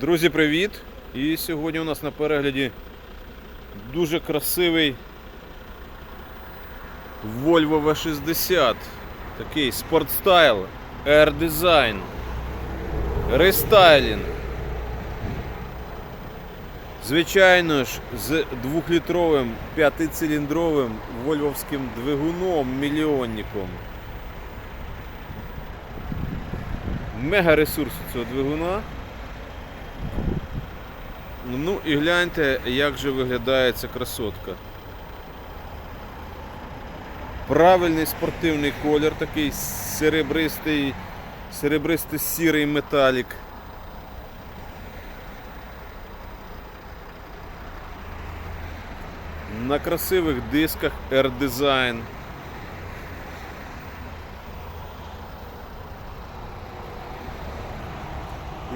Друзі, привіт! І сьогодні у нас на перегляді дуже красивий Volvo V60. Такий спортстайл, Air Design, рестайлінг. Звичайно ж, з двохлітровим п'ятициліндровим вольвовським двигуном мільйонником. Мега ресурс цього двигуна. Ну і гляньте, як же виглядає ця красотка. Правильний спортивний колір, такий серебристий, серебристо-сірий металік. На красивих дисках R-Design.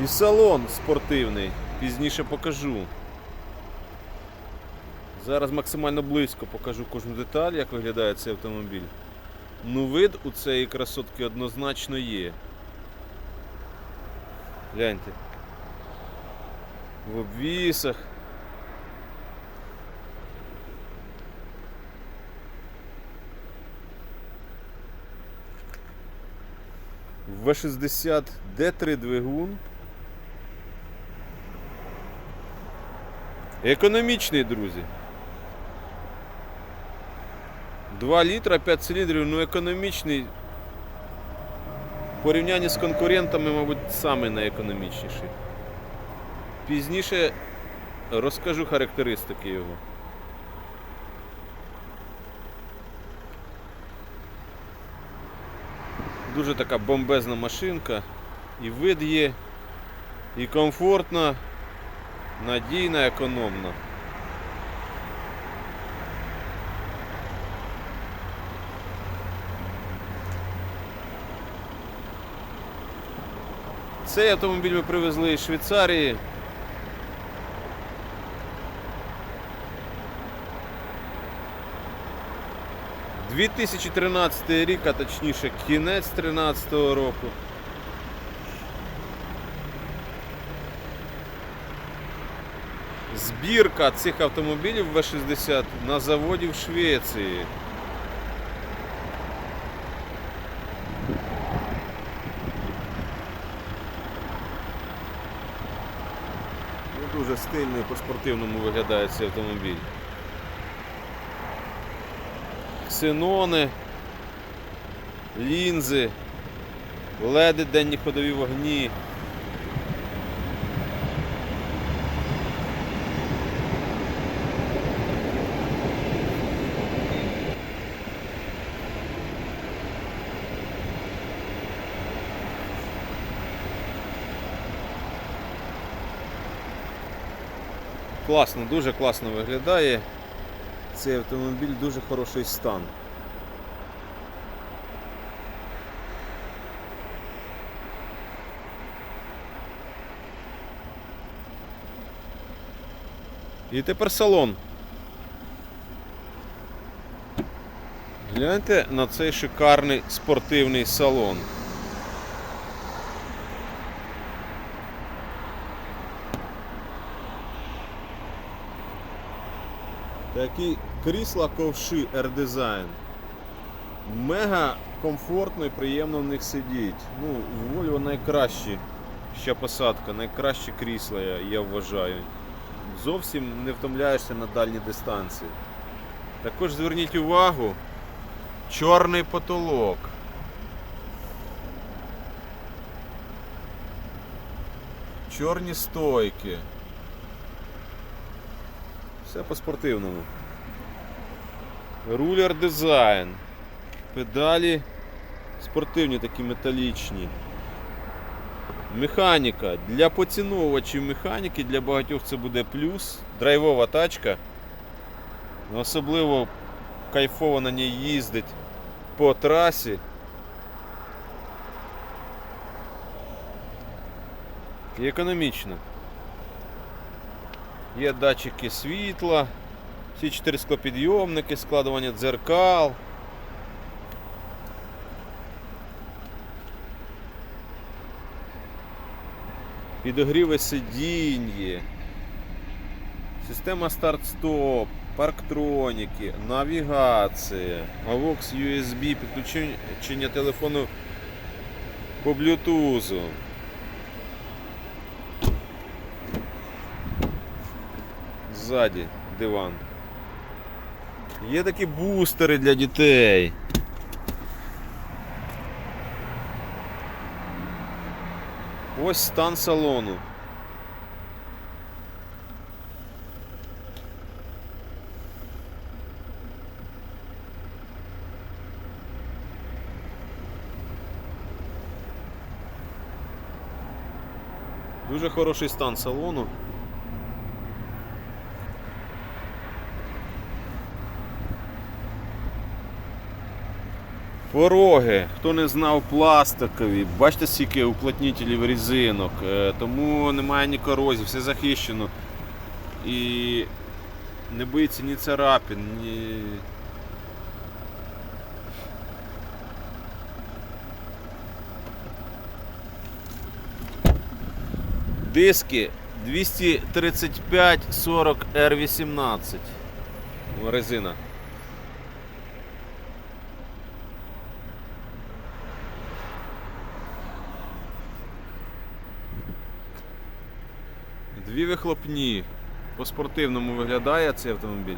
І салон спортивний. Пізніше покажу. Зараз максимально близько покажу кожну деталь, як виглядає цей автомобіль. Ну, вид у цієї красотки однозначно є. Гляньте. В обвісах. В60 D3 двигун. Економічний, друзі. 2 літра, 5 циліндрів, ну економічний. В порівнянні з конкурентами, мабуть, самий найекономічніший. Пізніше розкажу характеристики його. Дуже така бомбезна машинка. І вид є, і комфортна, надійна, економна. Цей автомобіль ми привезли з Швейцарії. – 2013 рік, а точніше кінець 2013 року. Збірка цих автомобілів В60 на заводі в Швеції. Ну, Дуже стильно і по-спортивному виглядає цей автомобіль. Ксенони, лінзи, леди денні ходові вогні. Класно, дуже класно виглядає. Цей автомобіль дуже хороший стан. І тепер салон. Гляньте на цей шикарний спортивний салон. Такі крісла ковши R-Design. Мега комфортно і приємно в них сидіть. Ну, в Volvo найкращі ще посадка, найкращі крісла, я, я вважаю. Зовсім не втомляєшся на дальні дистанції. Також зверніть увагу, чорний потолок. Чорні стойки. Все по-спортивному. Рулер дизайн. Педалі спортивні такі металічні. Механіка. Для поціновувачів механіки, для багатьох це буде плюс. Драйвова тачка. Особливо кайфово на ній їздить по трасі. І економічно. Є датчики світла, всі чотири склопідйомники, складування дзеркал. підогріви сидінь є. Система старт-стоп, парктроніки, навігація, AUX USB, підключення телефону по Bluetooth. Ззаді диван. Є такі бустери для дітей. Ось стан салону. Дуже хороший стан салону. Пороги, хто не знав, пластикові, бачите, скільки уплотнітелів резинок, е, тому немає ні корозів, все захищено. І не боїться ні царапин, ні. Диски 235 40 R18. Резина. Дві вихлопні. По спортивному виглядає цей автомобіль.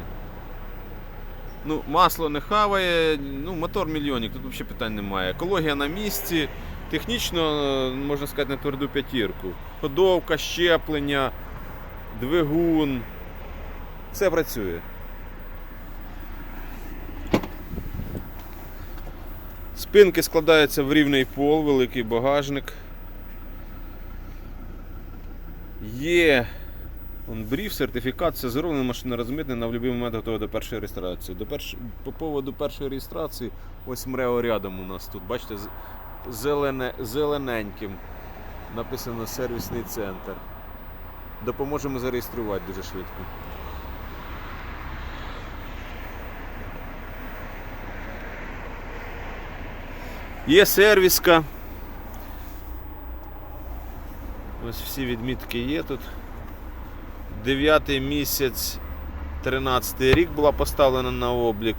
Ну, масло не хаває, ну, мотор мільйонник, тут взагалі питань немає. Екологія на місці, технічно, е, можна сказати, на тверду п'ятірку. Ходовка, щеплення, двигун. Все працює. Спинки складаються в рівний пол, великий багажник. Є бриф, сертифікат, все зроблено, машина розмитнена на будь-який момент готова до першої реєстрації. До перш... По поводу першої реєстрації, ось МРЕО рядом у нас тут, бачите, зелене... зелененьким написано сервісний центр. Допоможемо зареєструвати дуже швидко. Є сервіска. Ось всі відмітки є тут. 9 місяць 13 рік була поставлена на облік.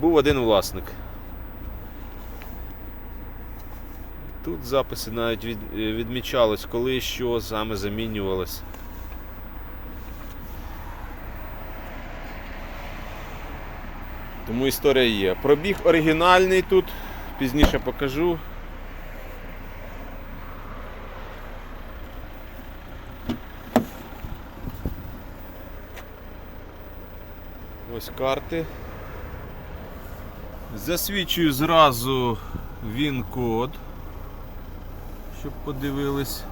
Був один власник. Тут записи навіть від, е, відмічались, коли що саме замінювалось. Тому історія є. Пробіг оригінальний тут, пізніше покажу. Ось карти. Засвідчую зразу він-код, щоб подивились,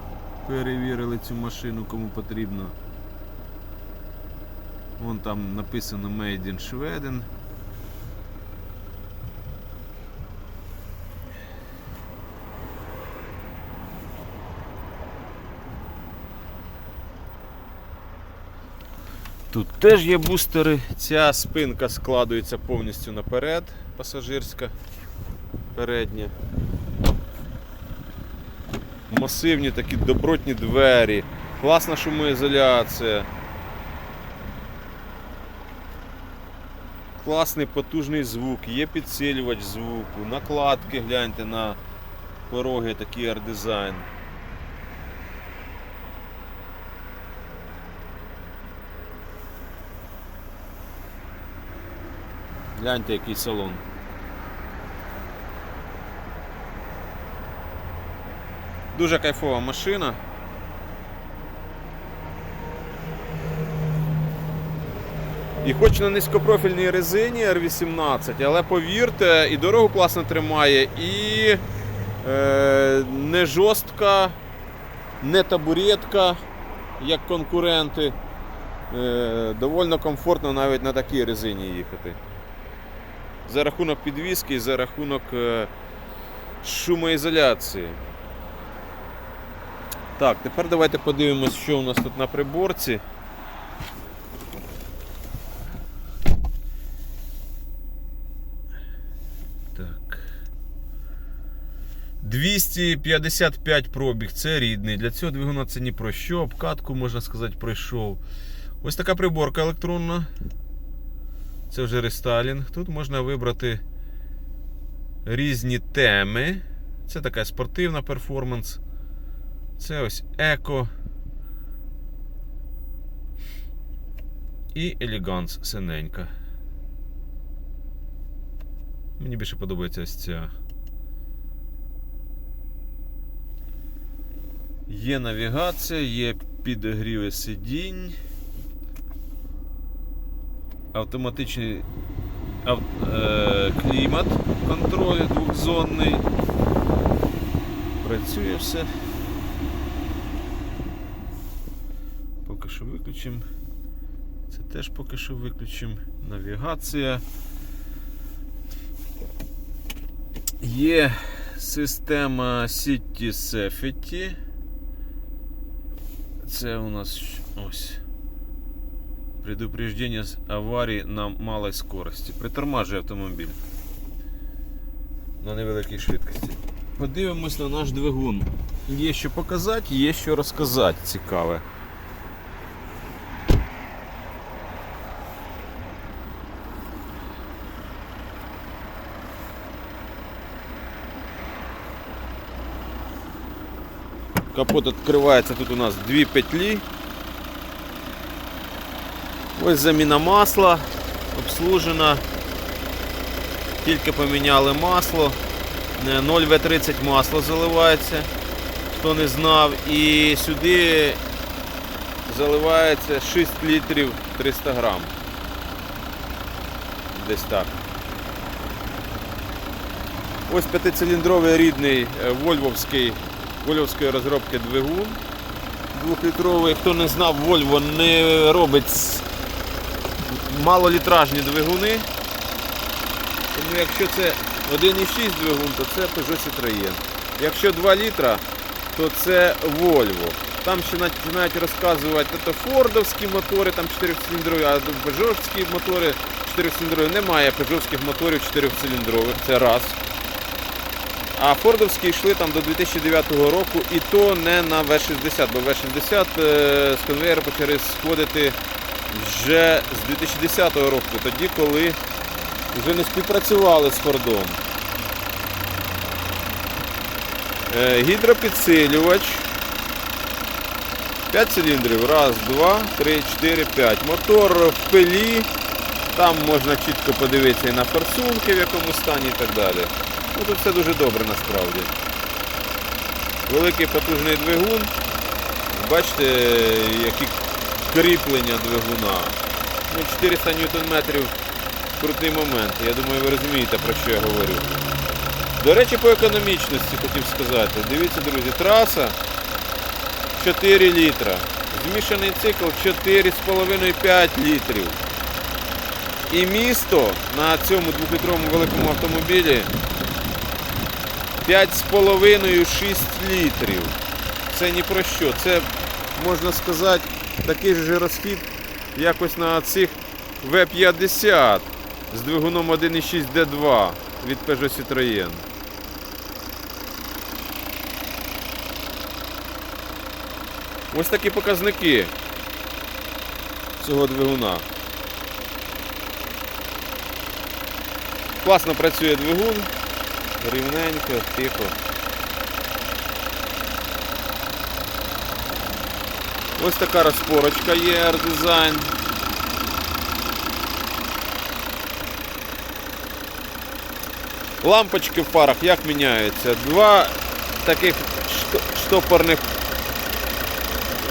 перевірили цю машину, кому потрібно. Вон там написано Made in Sweden. Тут теж є бустери. Ця спинка складується повністю наперед, пасажирська передня. Масивні такі добротні двері, класна шумоізоляція. Класний потужний звук, є підсилювач звуку, накладки гляньте на пороги, такий арт-дизайн. Гляньте, який салон. Дуже кайфова машина. І хоч на низькопрофільній резині R18, але повірте, і дорогу класно тримає, і е, не жорстка, не табуретка, як конкуренти. Е, довольно комфортно навіть на такій резині їхати. За рахунок підвіски і за рахунок е, шумоізоляції. Так, тепер давайте подивимось, що у нас тут на приборці. Так. 255 пробіг, це рідний. Для цього двигуна це ні про що. Обкатку, можна сказати, пройшов. Ось така приборка електронна. Це вже рестайлінг. Тут можна вибрати різні теми. Це така спортивна перформанс. Це ось еко. І елеганс синенька. Мені більше подобається ось ця. Є навігація, є підігріви сидінь. Автоматичний ав, е, клімат контроль двохзонний. Працює все. Поки що виключимо. Це теж поки що виключимо. Навігація. Є система City Safety. Це у нас ось. Предупреждение аварії на малій скорості. Притормажує автомобіль на невеликій швидкості. Подивимось на наш двигун. Є що показати, є що розказати цікаве. Капот відкривається, тут у нас дві петлі. Ось заміна масла обслужена. Тільки поміняли масло. 0В30 масло заливається, хто не знав. І сюди заливається 6 літрів 300 грам. Десь так. Ось п'ятициліндровий рідний е, вольвовський, вольвовської розробки двигун. Двохлітровий, хто не знав, Volvo не робить малолітражні двигуни. Тому якщо це 1,6 двигун, то це Peugeot Citroën. Якщо 2 літра, то це Volvo. Там ще починають розказувати, це фордовські мотори, там 4-циліндрові, а пежовські мотори 4-циліндрові. Немає пежовських моторів 4-циліндрових, це раз. А фордовські йшли там до 2009 року і то не на В60, бо В60 е, з конвейера почали сходити вже з 2010 року, тоді коли вже не співпрацювали з Фордом. Е, Гідропідсилювач. 5 циліндрів. Раз, два, три, чотири, п'ять. Мотор в пилі. Там можна чітко подивитися і на форсунки, в якому стані і так далі. Ну, тут все дуже добре насправді. Великий потужний двигун. Бачите, які кріплення двигуна. Ну, 400 ньютон-метрів крутий момент. Я думаю, ви розумієте, про що я говорю. До речі, по економічності хотів сказати. Дивіться, друзі, траса 4 літра. Змішаний цикл 4,5-5 літрів. І місто на цьому 2-літровому великому автомобілі 5,5-6 літрів. Це ні про що. Це, можна сказати, такий же розхід, як ось на цих В50 з двигуном 1,6 D2 від Peugeot Citroën. Ось такі показники цього двигуна. Класно працює двигун, рівненько, тихо. Ось така розпорочка є R-Design. Лампочки в фарах як міняються? Два таких штопорних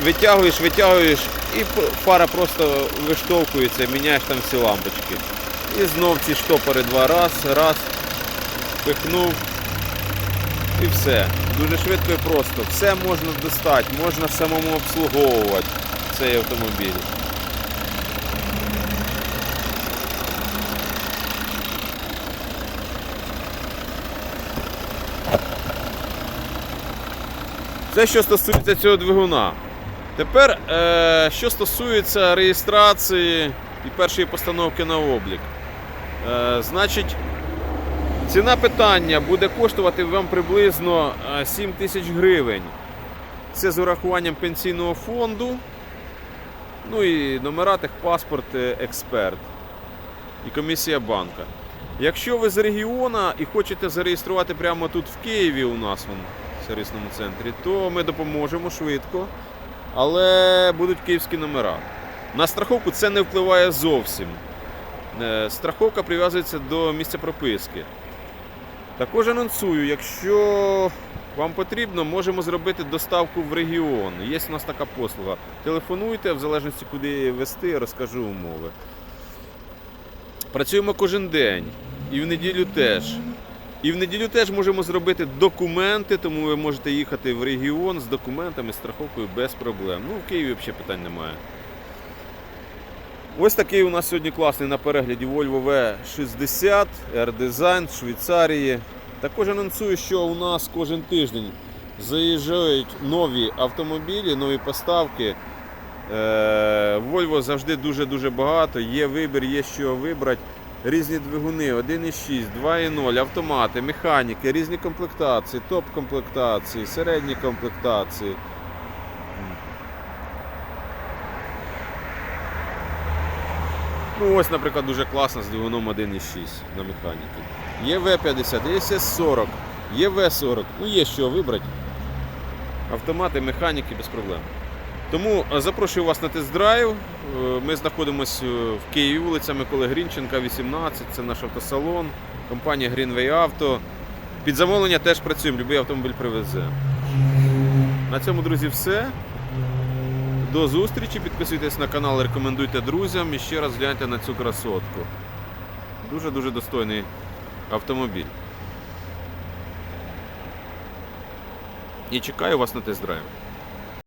витягуєш, витягуєш і п- фара просто виштовхується, міняєш там всі лампочки. І знов ці штопори два раз, раз, пихнув і все. Дуже швидко і просто. Все можна достати, можна самому обслуговувати цей автомобіль. Це що стосується цього двигуна. Тепер, е, що стосується реєстрації і першої постановки на облік. Е, значить, Ціна питання буде коштувати вам приблизно е, 7 тисяч гривень. Це з урахуванням пенсійного фонду. Ну і номера техпаспорт е, експерт і комісія банка. Якщо ви з регіона і хочете зареєструвати прямо тут в Києві у нас вон, в сервісному центрі, то ми допоможемо швидко, але будуть київські номера. На страховку це не впливає зовсім. Е, Страховка прив'язується до місця прописки. Також анонсую, якщо вам потрібно, можемо зробити доставку в регіон. Є у нас така послуга. Телефонуйте, в залежності куди вести, розкажу умови. Працюємо кожен день. І в неділю теж. І в неділю теж можемо зробити документи, тому ви можете їхати в регіон з документами, страховкою без проблем. Ну, в Києві взагалі питань немає. Ось такий у нас сьогодні класний на перегляді Volvo V60 R-Design Швейцарії. Також анонсую, що у нас кожен тиждень заїжджають нові автомобілі, нові поставки. Е, Volvo завжди дуже-дуже багато. Є вибір, є що вибрати. Різні двигуни, 1.6, 2.0, автомати, механіки, різні комплектації, топ-комплектації, середні комплектації. Ну ось, наприклад, дуже класно з двигуном 1.6 на механіки. Є В50, є С40, є В40, ну є що вибрати. Автомати, механіки без проблем. Тому е, запрошую вас на тест-драйв. Е, Ми знаходимося в Києві, вулиця Миколи Грінченка, 18. Це наш автосалон, компанія Greenway Auto. Під замовлення теж працюємо, будь-який автомобіль привезе. На цьому, друзі, все. До зустрічі. Підписуйтесь на канал, рекомендуйте друзям і ще раз гляньте на цю красотку. Дуже-дуже достойний автомобіль. І чекаю вас на тест-драйв.